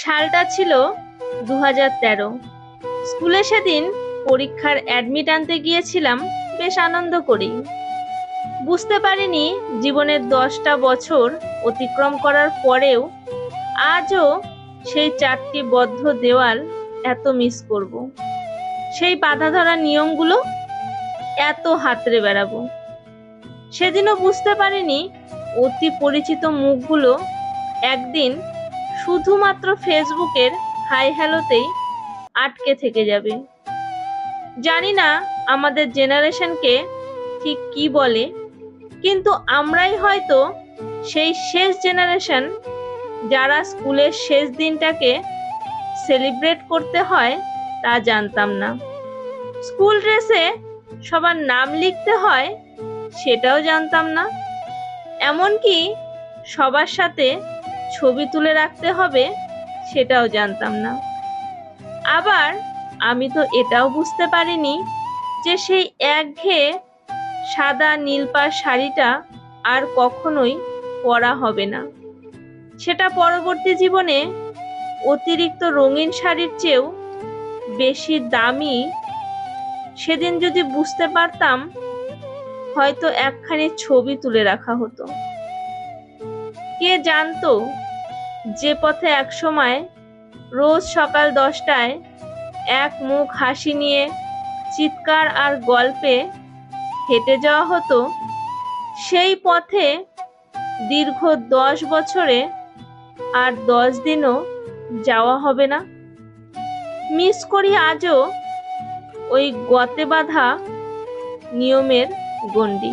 সালটা ছিল দু তেরো। স্কুলে সেদিন পরীক্ষার অ্যাডমিট আনতে গিয়েছিলাম, বেশ আনন্দ করি। বুঝতে পারিনি জীবনের দশটা বছর অতিক্রম করার পরেও আজও সেই চারটি বদ্ধ দেওয়াল এত মিস করব। সেই বাধা ধরা নিয়মগুলো এত হাতড়ে বেড়াবো। সেদিনও বুঝতে পারিনি অতি পরিচিত মুখগুলো একদিন শুধুমাত্র ফেসবুকের হাই হ্যালোতেই আটকে থেকে যাবে। জানি না আমাদের জেনারেশনকে ঠিক কি বলে, কিন্তু আমরাই হয়তো সেই শেষ জেনারেশন যারা স্কুলের শেষ দিনটাকে সেলিব্রেট করতে হয় তা জানতাম না। স্কুল ড্রেসে সবার নাম লিখতে হয় সেটাও জানতাম না। এমনকি সবার সাথে ছবি তুলে রাখতে হবে, সেটাও জানতাম না। আবার আমি তো এটাও বুঝতে পারিনি যে সেই একঘেয়ে সাদা নীলপার শাড়িটা আর কখনোই পরা হবে না। সেটা পরবর্তী জীবনে অতিরিক্ত রঙিন শাড়ির চেয়েও বেশি দামি, সেদিন যদি বুঝতে পারতাম, হয়তো একখানি ছবি তুলে রাখা হতো। কে জানতো যে পথে একসময় রোজ সকাল দশটায় এক মুখ হাসি নিয়ে চিৎকার আর গল্পে হেঁটে যাওয়া হতো, সেই পথে দীর্ঘ দশ বছরে আর দশ দিনও যাওয়া হবে না। মিস করি আজও ওই গতে বাঁধা নিয়মের গণ্ডি।